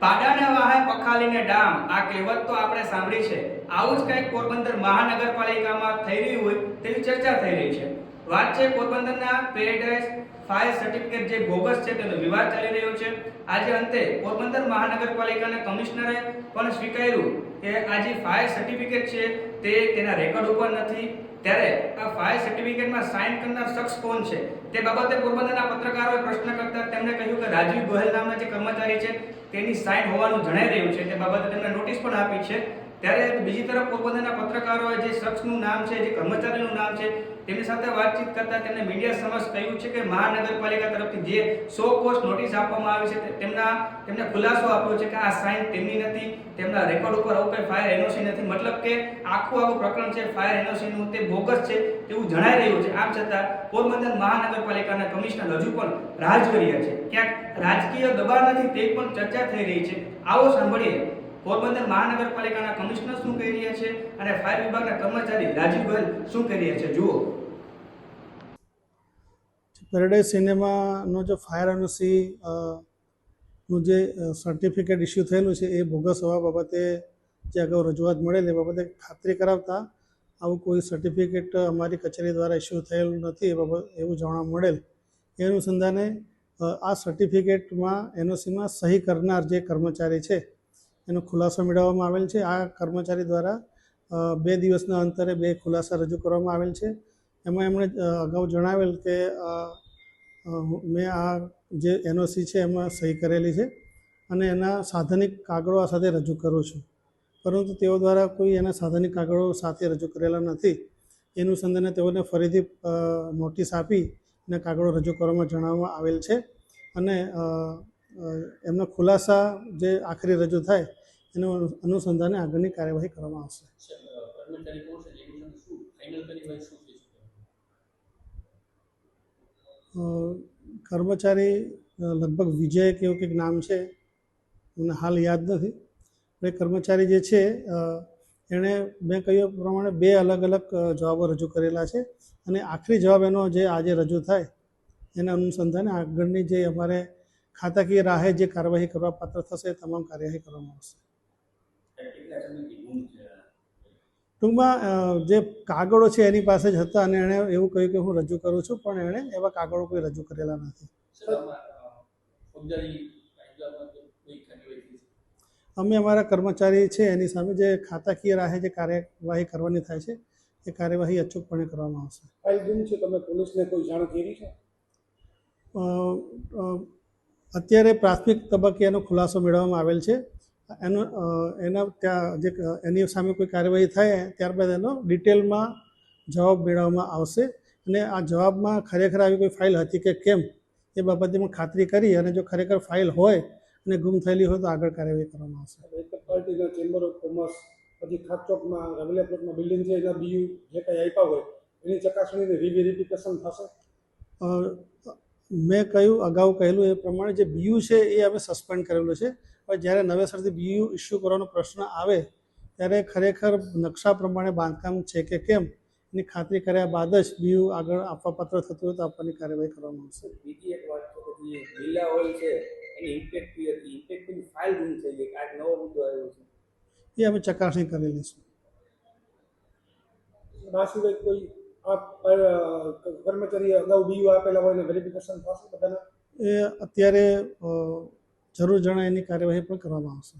પાડાના વાહે પખાલીને ડામ, આ કહેવત તો આપણે સાંભળી છે. આવું જ કંઈક પોરબંદર મહાનગરપાલિકામાં થઈ રહ્યું હોય તેવી ચર્ચા થઈ રહી છે. વાત છે પોરબંદરના પેરેડાઇઝ ફાયર સર્ટિફિકેટ જે બોગસ છે તેનો વિવાદ ચાલી રહ્યો છે. આજે અંતે પોરબંદર મહાનગરપાલિકાના કમિશનરે પણ સ્વીકાર્યું કે આ જે ફાયર સર્ટિફિકેટ છે તે તેના રેકોર્ડ ઉપર નથી. ત્યારે આ ફાયર સર્ટિફિકેટમાં સાઇન કરનાર શખ્સ કોણ છે? તે બાબતે પોરબંદરના પત્રકારોએ પ્રશ્ન કરતા તેમણે કહ્યું કે રાજીવ ગોહેલ નામના જે કર્મચારી છે તેની સાઇન હોવાનું જણાઈ રહ્યું છે. તે બાબતે તેમણે નોટિસ પણ આપી છે. ત્યારે બીજી તરફ પોરબંદરના પત્રકારોએ જે શખ્સનું નામ છે, જે કર્મચારીનું નામ છે તેમની સાથે વાતચીત કરતા તેમણે મીડિયા સમક્ષ કહ્યું છે કે મહાનગરપાલિકા તરફથી જે સો કોસ્ટ નોટિસ આપવામાં આવી છે તેમના, તેમને ખુલાસો આપ્યો છે કે આ સાઇન તેમની નથી, તેમના રેકોર્ડ ઉપર આવું કંઈ ફાયર એનઓસી નથી. મતલબ કે આખું આખું પ્રકરણ છે ફાયર એનઓસીનું તે બોગસ છે તેવું જણાઈ રહ્યું છે. આમ છતાં પોરબંદર મહાનગરપાલિકાના કમિશનર હજુ પણ રાહ જોઈ રહ્યા છે. ક્યાંક રાજકીય દબાણ નથી તે પણ ચર્ચા થઈ રહી છે. આવો સાંભળીએ. પોરબંદર મહાનગરપાલિકાના કમિશનર શું કહી રહ્યા છે અને ફાયર વિભાગના કર્મચારી રાજીવ ગોયલ શું કહી રહ્યા છે? જુઓ. પેરેડાઇઝ સિનેમાનો જે ફાયર એનઓસી નું જે સર્ટિફિકેટ ઇસ્યુ થયેલું છે, એ બોગસ હોવા બાબતે જે અગાઉ રજૂઆત મળેલી, એ બાબતે ખાતરી કરાવતા આવું કોઈ સર્ટિફિકેટ અમારી કચેરી દ્વારા ઇસ્યુ થયેલું નથી, એ બાબત, એવું જાણવા મળેલ. એ અનુસંધાને આ સર્ટિફિકેટમાં એનઓસીમાં સહી કરનાર જે કર્મચારી છે, એનો ખુલાસો મેળવવામાં આવેલ છે. આ કર્મચારી દ્વારા બે દિવસના અંતરે બે ખુલાસા રજૂ કરવામાં આવેલ છે. એમાં એમણે અગાઉ જણાવેલ કે મેં આ જે એનઓસી છે એમાં સહી કરેલી છે અને એના સાધનિક કાગળો આ સાથે રજૂ કરું છું. પરંતુ તેઓ દ્વારા કોઈ એના સાધનિક કાગળો સાથે રજૂ કરેલા નથી. એનું સંદર્ભે તેઓને ફરીથી નોટિસ આપી અને કાગળો રજૂ કરવામાં જણાવવામાં આવેલ છે અને એમના ખુલાસા જે આખરી રજૂ થાય એનું અનુસંધાને આગળની કાર્યવાહી કરવામાં આવશે કર્મચારી કોણ છે એની સાથે શું ફાઇનલ કરી હોય શું થઈ શકે અ, કર્મચારી અ, લગભગ વિજય કે એવું કંઈક નામ છે મને હાલ યાદ નથી. પણ એ કર્મચારી જે છે એણે મેં કહ્યું પ્રમાણે બે અલગ અલગ જવાબો રજૂ કરેલા છે. અને આખરી જવાબ એનો જે આજે રજૂ થાય એના અનુસંધાને આગળની જે અમારે ખાતાકીય રાહે જે કાર્યવાહી કરવા પાત્ર થશે તમામ કાર્યવાહી કરવામાં આવશે કેટલા સમયથી ગુમ છે ટૂંકમાં જે કાગળો છે એની પાસે જ હતા અને એણે એવું કહ્યું કે હું રજૂ કરું છું પણ એણે એવા કાગળો કોઈ રજૂ કરેલા નથી. અમે અમારા કર્મચારી છે એની સામે જે ખાતાકીય રાહે જે કાર્યવાહી કરવાની થાય છે એ કાર્યવાહી અચૂકપણે કરવામાં આવશે. ફાઇલ ગુમ છે તમે પોલીસને કોઈ જાણ કરી છે? અત્યારે પ્રાથમિક તબક્કે એનો ખુલાસો મેળવવામાં આવેલ છે. એનો એના ત્યાં જે એની સામે કોઈ કાર્યવાહી થાય ત્યારબાદ એનો ડિટેલમાં જવાબ મેળવવામાં આવશે અને આ જવાબમાં ખરેખર આવી કોઈ ફાઇલ હતી કે કેમ એ બાબતે પણ ખાતરી કરી અને જો ખરેખર ફાઇલ હોય અને ગુમ થયેલી હોય તો આગળ કાર્યવાહી કરવામાં આવશે. પાર્ટીના ચેમ્બર ઓફ કોમર્સ પછી ખાત ચોકમાં રવેલા પ્લોટમાં બિલ્ડિંગ છે એના બીયુ જે કંઈ આપ્યા હોય એની ચકાસણી રિવેરિફિકેશન થશે? મેં કહ્યું અગાઉ કહેલું એ પ્રમાણે જે બીયુ છે એ અમે સસ્પેન્ડ કરેલું છે. પણ જ્યારે નવેસરથી બીયુ ઇસ્યુ કરવાનો પ્રશ્ન આવે ત્યારે ખરેખર નકશા પ્રમાણે બાંધકામ છે કે કેમ? એની ખાતરી કર્યા બાદ જ બીયુ આગળ આપવા પાત્ર થતું હોય તો આપવાની કાર્યવાહી કરવામાં આવશે. બીજી એક વાત છે જે લીલા ઓઇલ છે એની ઇમ્પેક્ટ ફી હતી. ઇમ્પેક્ટની ફાઇલ ગુમ થઈ ગઈ. આજ નવો મુદ્દો આવ્યો છે. એ અમે ચકાસણી કરી લઈશું. આ સિવાય કોઈ કર્મચારી કર્મચારીએ અગાઉ બીયુ આપેલા હોય ને વેરિફિકેશન થશે બધાના? એ અત્યારે જરૂર જણાય એની કાર્યવાહી પણ કરવામાં આવશે.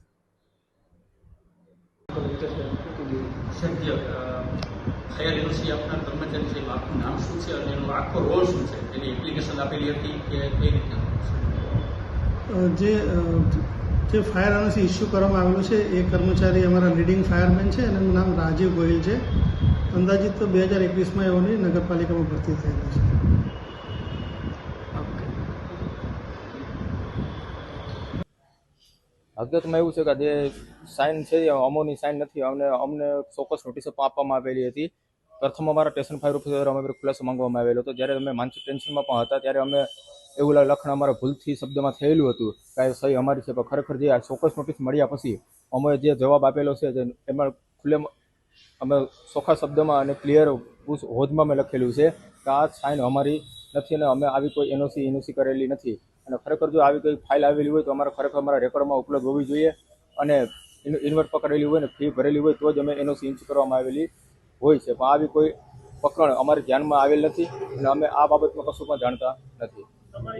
સત્ય ફાયર આપનાર કર્મચારી છે એનું નામ શું છે અને એનો આખો રોલ શું છે? એની એપ્લિકેશન આપેલી હતી કે કઈ રીતે? જે જે ફાયર એનઓસી ઇસ્યુ કરવામાં આવેલું છે એ કર્મચારી અમારા લીડિંગ ફાયરમેન છે અને એનું નામ રાજીવ ગોહિલ છે. અંદાજિત બે હજાર એકવીસમાં એઓની નગરપાલિકામાં ભરતી થયેલી છે. હકીકતમાં એવું છે કે જે સાઇન છે અમોની સાઇન નથી. અમને અમને ચોક્કસ નોટિસો આપવામાં આવેલી હતી. પ્રથમ અમારા સ્ટેશન ફાયર ઓફિસર અમે ખુલાસો માંગવામાં આવેલો હતો. જ્યારે અમે માનસિક ટેન્શનમાં પણ હતા, ત્યારે અમે એવું લખણ અમારા ભૂલથી શબ્દમાં થયેલું હતું કાંઈ સહી અમારી છે. પણ ખરેખર જે આ ચોક્કસ નોટિસ મળ્યા પછી અમે જે જવાબ આપેલો છે એમાં ખુલ્લે અમે ચોખ્ખા શબ્દમાં અને ક્લિયર હોદમાં મેં લખેલું છે કે આ સાઇન અમારી નથી અને અમે આવી કોઈ એનઓસી એનઓસી કરેલી નથી. અને ખરેખર જો આવી કોઈ ફાઇલ આવેલી હોય તો અમારે ખરેખર અમારા રેકોર્ડમાં ઉપલબ્ધ હોવી જોઈએ અને ઇન્વર્ટ પકડેલી હોય ને ફી ભરેલી હોય તો જ અમે એનો ઇન્ચ કરવામાં આવેલી હોય છે. પણ આવી કોઈ પકડ અમારે ધ્યાનમાં આવેલ નથી અને અમે આ બાબતમાં કશું પણ જાણતા નથી. હોય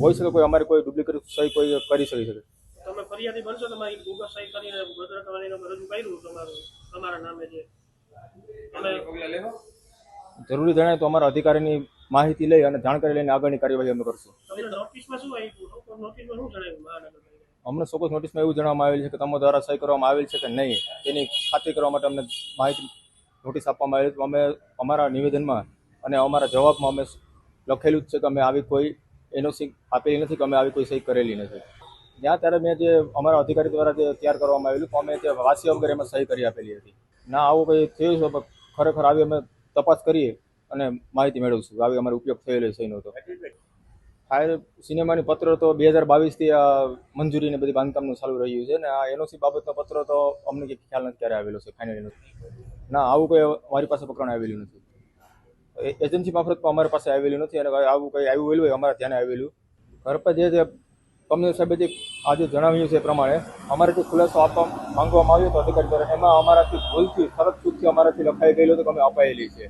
હોઈ શકે કોઈ અમારે કોઈ ડુપ્લિકેટ સહી કોઈ કરી શકે છે. તમે ફરિયાદી બનશો તમારી બોગસ સહી કરીને ભદ્ર કરવાની રજૂ કર્યું તમારું તમારા નામે જે? જરૂરી જણાય તો અમારા અધિકારીની માહિતી લઈ અને જાણકારી લઈને આગળની કાર્યવાહી અમે કરશું. અમને ચોક્કસ નોટિસમાં એવું જણાવવામાં આવેલ છે કે તમારા દ્વારા સહી કરવામાં આવેલ છે કે નહીં તેની ખાતરી કરવા માટે અમને માહિતી નોટિસ આપવામાં આવેલી છે. અમે અમારા નિવેદનમાં અને અમારા જવાબમાં અમે લખેલું જ છે કે અમે આવી કોઈ એનઓસી આપેલી નથી કે અમે આવી કોઈ સહી કરેલી નથી. ત્યાં ત્યારે મેં જે અમારા અધિકારી દ્વારા જે તૈયાર કરવામાં આવેલું તો અમે તે વાસી વગેરે અમે સહી કરી આપેલી હતી. ના આવું કંઈ થયું છે? ખરેખર આવી અમે તપાસ કરીએ. અને માહિતી મેળવશું આવી અમારો ઉપયોગ થયેલો છે એનો તો. ફાયર સિનેમાની પત્ર તો બે હજાર બાવીસથી આ મંજૂરીને બધી બાંધકામનું ચાલુ રહ્યું છે ને આ એનઓસી બાબતનો પત્ર તો અમને કંઈ ખ્યાલ નથી ક્યારે આવેલો છે ફાઇનલ ના આવું કંઈ અમારી પાસે પકડ આવેલું નથી. એજન્સી મારફત પણ અમારી પાસે આવેલું નથી અને આવું કંઈ આવ્યું હોય અમારા ધ્યાને આવેલું. ઘર પર જે જે કમિશનર સાહેબે જે આજે જણાવ્યું છે એ પ્રમાણે અમારે જે ખુલાસો આપવા માંગવામાં આવ્યો હતો અધિકારી દ્વારા એમાં અમારાથી ભૂલથી સરત ચૂકથી અમારાથી લખાઈ ગયેલો તો અમે અપાયેલી છે.